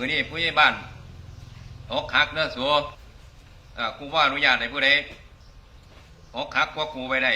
มือนี้ผู้ใหญ่บ้านอกหักเนื้อสัวกูว่าอนุญาตให้ผู้ใดอกหักกว่ากูไปได้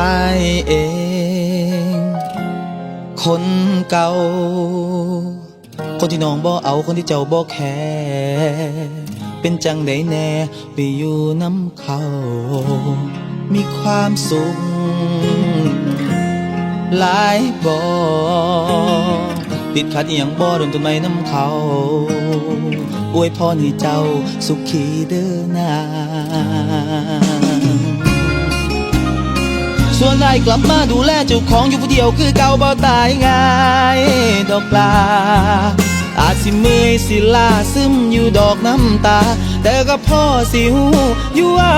ายเอง คนเก่า คนที่น้องบ่เอาคนที่เจ้าบ่แคร์เป็นจังไดแน่ไปอยู่น้ำเขา มีความสุขหลายบ่ติดขัดอย่างบ่โดนต้นไม้น้ำเขา อวยพรให้เจ้าสุขีเด้อนา ส่วนนายกลับมาดูแลเจ้าของอยู่ผู้เดียวคือเก่าบ่ตายง่ายดอกปลา อาจสิเมยสิลาซึมอยู่ดอกน้ำตา แต่ก็พ่อสิหูอยู่ว่า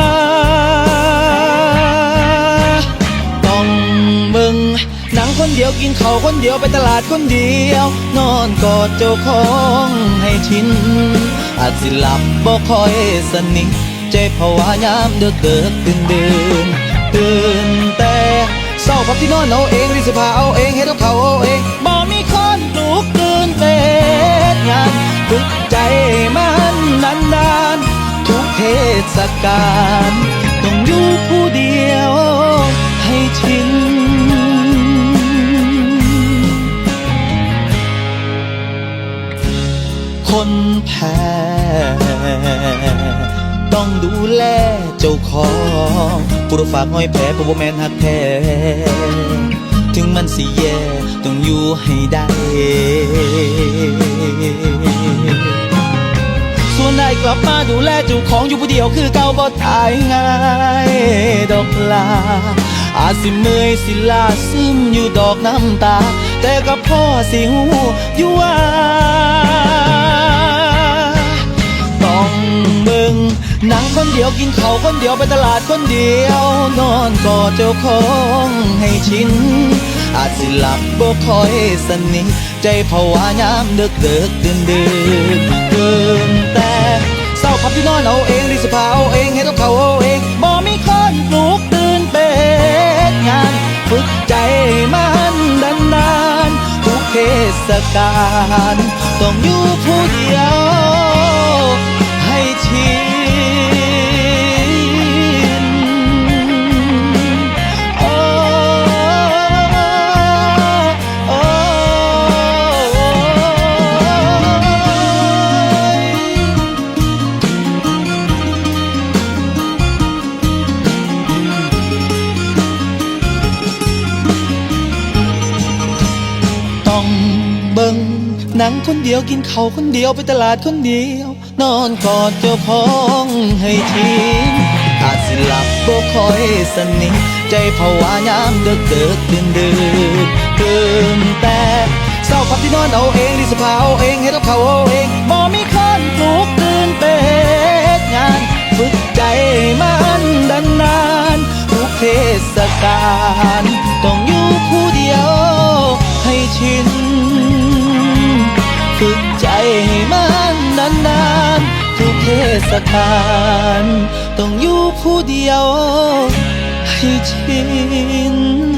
ต้องเบิ่งหนังคนเดียวกินข้าวคนเดียวไปตลาดคนเดียว นอนกอดเจ้าของให้ชิน อาจสิหลับบ่คอยสนิทใจภาวะยามเดือดเกิดตื่นเดินตื่น บที่นอนเอาเองรีสผ้าเอาเองเฮ็ดกับเขาเอาเองบ่มีคนปลุกตื่นเต้นงานฝึกใจมันนานนานทุกเทศกาลต้องอยู่ผู้เดียวให้ชิน ต้องดูแลเจ้าของผู้รับฝากห้อยแผลผู้บ่แมนหักแท้ถึงมันสิแย่ต้องอยู่ให้ได้ส่วนนายกลับมาดูแลเจ้าของอยู่ผู้เดียวคือเก่าบ่ตายง่ายดอกลาอาจสิเมยสิลาซึมอยู่ดอกน้ำตา แต่ก็พ่อสิหูอยู่ว่า เดียวกินข้าวคนเดียวไปตลาดคนเดียว นอนกอดเจ้าของให้ชิน อาจสิหลับบ่คอยสนิทใจภาวะยามเดึกเดึกดื่นดื่นเกินแต่เศร้าพับที่นอนเอาเองรีสผ้าเอาเองเฮ็ดกับเขาเอาเองบ่มีคนปลุกตื่นเป็นงาน ฝึกใจมันดันดานๆทุกเทศกาลต้องอยู่ผู้เดียว หนังคนเดียวกินข้าวคนเดียวไปตลาดคนเดียว นอนกอดเจ้าของให้ชินอาจสิหลับบ่คอยสนิทใจภาวะยามเดึกเกิดเดื่นดื่นตื่นแต่เศร้าพับที่นอนเอาเองรีสผ้าเอาเองเฮ็ดกับเขาเอาเองบ่มีคนปลุกตื่นเป็นงานฝึกใจมันดันนานทุกเทศกาล เทศกาน ต้องอยู่ผู้เดียวให้ชิน